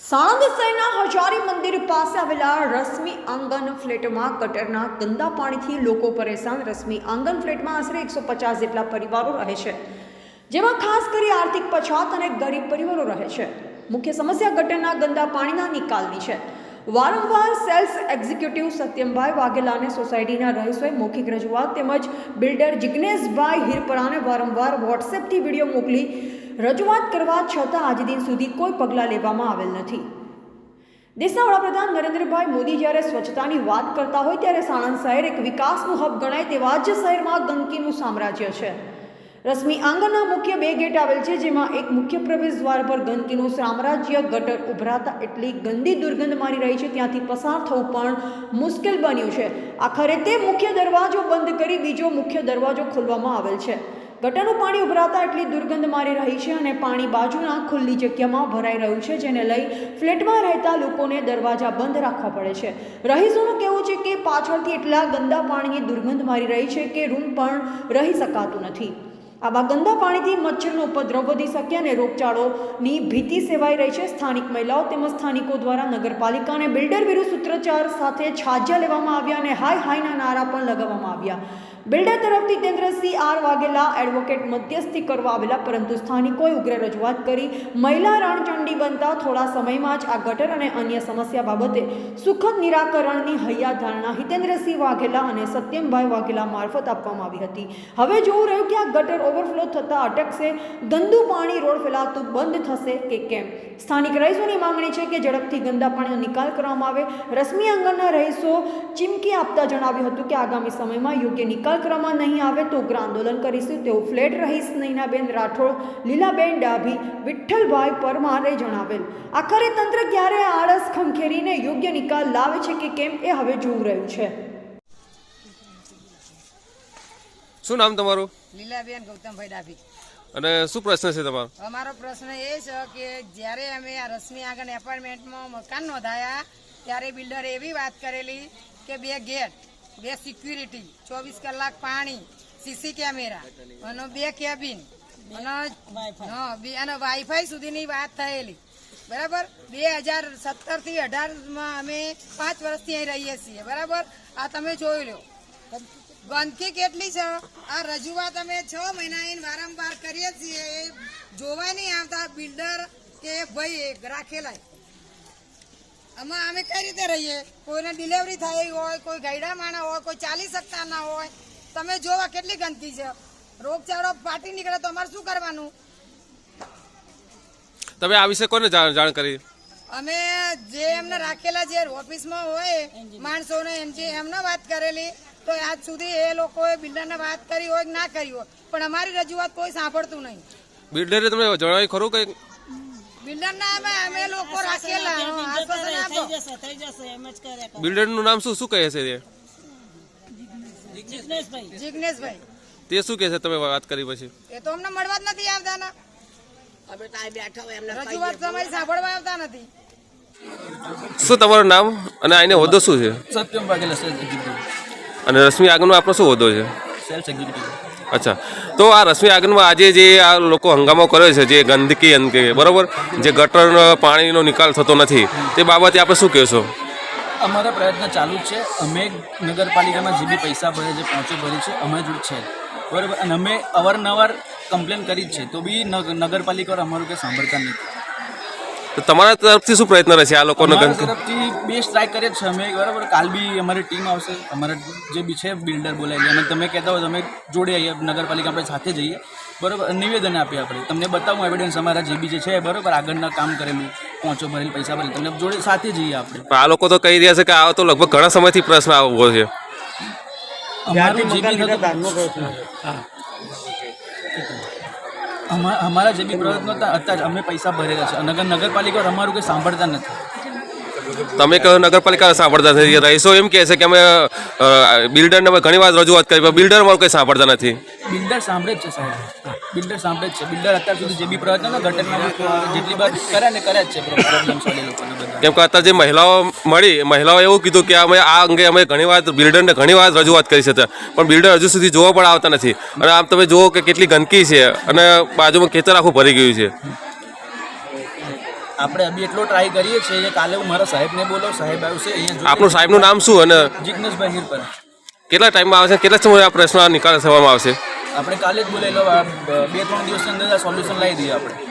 સાણંદ શહેરના હજારી મંદિર પાસે આવેલા રશ્મિ આંગન ફ્લેટમાં ગટરના ગંદા પાણીથી લોકો પરેશાન. રશ્મિ આંગન ફ્લેટમાં આશરે એકસો પચાસ જેટલા પરિવારો રહે છે, જેમાં ખાસ કરી આર્થિક પછાત અને ગરીબ પરિવારો રહે છે. મુખ્ય સમસ્યા ગટરના ગંદા પાણીના નિકાલની છે. વારંવાર સેલ્સ એક્ઝિક્યુટિવ સત્યમભાઈ વાઘેલાને સોસાયટીના રહીશોએ મૌખિક રજૂઆત તેમજ બિલ્ડર જિજ્ઞેશભાઈ હિરપરાને વારંવાર વોટ્સએપથી વીડિયો મોકલી રજૂઆત કરવા છતાં આજ દિન સુધી કોઈ પગલાં લેવામાં આવેલ નથી. દેશના વડાપ્રધાન નરેન્દ્રભાઈ મોદી જ્યારે સ્વચ્છતાની વાત કરતા હોય ત્યારે સાણંદ શહેર એક વિકાસનું હબ ગણાય તેવા જ શહેરમાં ગંદકીનું સામ્રાજ્ય છે. રશ્મિ આંગણના મુખ્ય બે ગેટ આવેલ છે, જેમાં એક મુખ્ય પ્રવેશ દ્વાર પર ગંદકીનું સામ્રાજ્ય ગટર ઉભરાતા એટલી ગંદી દુર્ગંધ મારી રહી છે, ત્યાંથી પસાર થવું પણ મુશ્કેલ બન્યું છે. આખરે તે મુખ્ય દરવાજો બંધ કરી બીજો મુખ્ય દરવાજો ખોલવામાં આવેલ છે. ગટરનું પાણી ઉભરાતા એટલી દુર્ગંધ મારી રહી છે અને પાણી બાજુના ખુલ્લી જગ્યામાં ભરાઈ રહ્યું છે, જેને લઈ ફ્લેટમાં રહેતા લોકોને દરવાજા બંધ રાખવા પડે છે. રહીશોનું કહેવું છે કે પાછળથી એટલા ગંદા પાણીની દુર્ગંધ મારી રહી છે કે રૂમ પણ રહી શકાતું નથી. આવા ગંદા પાણીથી મચ્છરનો ઉપદ્રવ વધી શકે અને રોગચાળોની ભીતિ સેવાઈ રહી છે. સ્થાનિક મહિલાઓ તેમજ સ્થાનિકો દ્વારા નગરપાલિકા અને બિલ્ડર વિરુદ્ધ સૂત્રોચ્ચાર સાથે છાજ્યા લેવામાં આવ્યા અને હાય હાયના નારા પણ લગાવવામાં આવ્યા. બિલ્ડર તરફથી તેન્દ્રસિંહ આર વાઘેલા એડવોકેટ મધ્યસ્થી કરવા આવેલા, પરંતુ સ્થાનિકોએ ઉગ્ર રજૂઆત કરી. મહિલા રણચંડી બનતા થોડા સમયમાં જ આ ગટર અને અન્ય સમસ્યા બાબતે સુખદ નિરાકરણની હૈયા ધારણા હિતેન્દ્રસિંહ વાઘેલા અને સત્યમભાઈ વાઘેલા મારફત આપવામાં આવી હતી. હવે જોવું રહ્યું કે આ ગટર ઓવરફ્લો થતાં અટકશે, ગંદુ પાણી રોડ ફેલાતું બંધ થશે કે કેમ? સ્થાનિક રહીશોની માંગણી છે કે ઝડપથી ગંદા પાણીનો નિકાલ કરવામાં આવે. રશ્મિ આંગણના રહીશો ચીમકી આપતા જણાવ્યું હતું કે આગામી સમયમાં યોગ્ય નિકાલ કરવામાં નહીં આવે તો ઉગ્ર આંદોલન કરીશું. તેવું ફ્લેટ રહીશ. નૈનાબેન રાઠોડ લીલાબેન ડાભી વિઠ્ઠલભાઈ પરમારે જણાવેલ. આખરે તંત્ર ક્યારે આળસ ખંખેરીને યોગ્ય નિકાલ લાવે છે કે કેમ એ હવે જોવું રહ્યું છે. શું નામ તમારું? લીલાબેન ગૌતમભાઈ ડાભી. અને શું પ્રશ્ન છે તમારો? અમારો પ્રશ્ન એ છે કે જ્યારે અમે આ રશ્મિ આગળ એપાર્ટમેન્ટમાં મકાન નોંધાયા ત્યારે બિલ્ડરે એવી વાત કરેલી કે બે ગેટ બે સિક્યુરિટી ચોવીસ કલાક પાણી સીસી કેમેરા અને બે કેબિન અને બે અને વાઈફાઈ સુધીની વાત થયેલી. બરાબર? બે હજાર સત્તરથી અઢારમાં અમે પાંચ વર્ષથી અહીં રહીએ છીએ. બરાબર? આ તમે જોઈ લો. ગંદકી કેટલી છે? આ રજૂઆત અમે છ મહિના એને વારંવાર કરીએ છીએ. એ જોવા નહીં આવતા બિલ્ડર કે ભાઈ રાખેલા આમાં અમે કઈ રીતે રહીએ? કોઈને ડિલિવરી થઈ હોય કોઈ ગઈડા માણા હોય કોઈ ચાલી શકતા ના હોય. તમે જોવા કેટલી ગંદકી છે. રોગચાળો ફાટી નીકળે તો અમારે શું કરવાનું? તમે આ વિશે કોને જાણ કરી? અમે જે એમને રાખેલા જે ઓફિસમાં હોય માણસોને એમ જે એમને વાત કરેલી તો આજ સુધી એ લોકોએ બિલ્ડરને વાત કરી હોય કે ના કરી હોય. પણ અમારી રજૂઆત કોઈ સાંભળતું નહીં. બિલ્ડરે તમે જણાવ્યું ખરું કે બિલ્ડરના અમે અમે લોકો રાખેલા આશ્વાસન આપો. બિલ્ડરનું નામ શું શું કહે છે તે? જિગ્નેશભાઈ. તે શું કહે છે તમે વાત કરી પછી? એ તો અમને મળવા જ નથી આવતા ને રજૂઆત તમારી સાંભળવા આવતા નથી. શું તમારું નામ અને આને હોદ્દો શું છે? સત્યમ વાઘેલા સેલ્સ અને રશ્મિ આગળનો આપણો શું હોદ્દો છે? Sales executive. અચ્છા. તો આ રસોઈ આગનમાં આજે જે આ લોકો હંગામો કરે છે, જે ગંદકી અંગે બરાબર, જે ગટર પાણીનો નિકાલ થતો નથી, તે બાબતે આપણે શું કહેશો? અમારા પ્રયત્ન ચાલુ જ છે. અમે નગરપાલિકામાં જે બી પૈસા ભરે છે, પહોંચી ભરી છે, અમે જ છે. બરાબર? અને અમે અવારનવાર કમ્પ્લેન કરી જ છે. તો બી નગ- નગરપાલિકા અમારું કંઈ સાંભળતા નથી. તો તમારા તરફથી શું પ્રયત્ન રહેશે આ લોકોનો તરફથી બે ટ્રાય કરીએ જ છે અમે. બરાબર? કાલ બી અમારી ટીમ આવશે. અમારા જે બી છે બિલ્ડર બોલાવી અને તમે કહેતા હોય તમે જોડે આવીએ. નગરપાલિકા આપણે સાથે જઈએ. બરાબર? નિવેદન આપીએ આપણે. તમને બતાવું એવિડન્સ અમારા જે બી જે છે. બરાબર? આગળના કામ કરેલું પહોંચો ભરેલ પૈસા ભરેલ તમને જોડે સાથે જઈએ આપણે. આ લોકો તો કહી રહ્યા છે કે આ તો લગભગ ઘણા સમયથી પ્રશ્ન આવો છે. અમારું જે બી અમા- અમારા જે બી પ્રયત્નો હતા અત્યારે અમે પૈસા ભરેલા છે. નગર નગરપાલિકા અમારું કંઈ સાંભળતા નથી. તમે કહો નગરપાલિકા સાંભળતા નથી. રહીશો એમ કહે છે કે અમે બિલ્ડરને ઘણી વાર રજૂઆત કરી બિલ્ડર અમારું કંઈ સાંભળતા નથી. બિલ્ડર સાંભળે જ છે સાહેબ. બિલ્ડર સાંભળે જ છે. બિલ્ડર અત્યાર સુધી જે બી પ્રયત્નો ઘટનામાં જેટલી વાર કરે ને કરે જ છે કેમ કે અત્યારે જે મહિલાઓ મળી મહિલાઓ એવું કીધું કે અમે આ અંગે અમે ઘણી વાર બિલ્ડરને ઘણી વાર રજૂઆત કરી છે. પણ બિલ્ડર હજુ સુધી જોવા પણ આવતા નથી. અને આમ તમે જુઓ કે કેટલી ગંદકી છે અને બાજુમાં ખેતર આખું ભરી ગયું છે. આપણે અભી એટલો ટ્રાય કરીએ છીએ કાલે હું મારા સાહેબને બોલો સાહેબ આવશે અહીંયા આપણું સાહેબનું નામ શું અને જિજ્ઞેશભાઈ હિરપરા કેટલા ટાઈમમાં આવશે કેટલા સમય આ પ્રશ્ન નિકાલ થવામાં આવશે? આપણે કાલે જ બોલેલો બે ત્રણ દિવસની અંદર સોલ્યુશન લાવી દઈએ આપણે.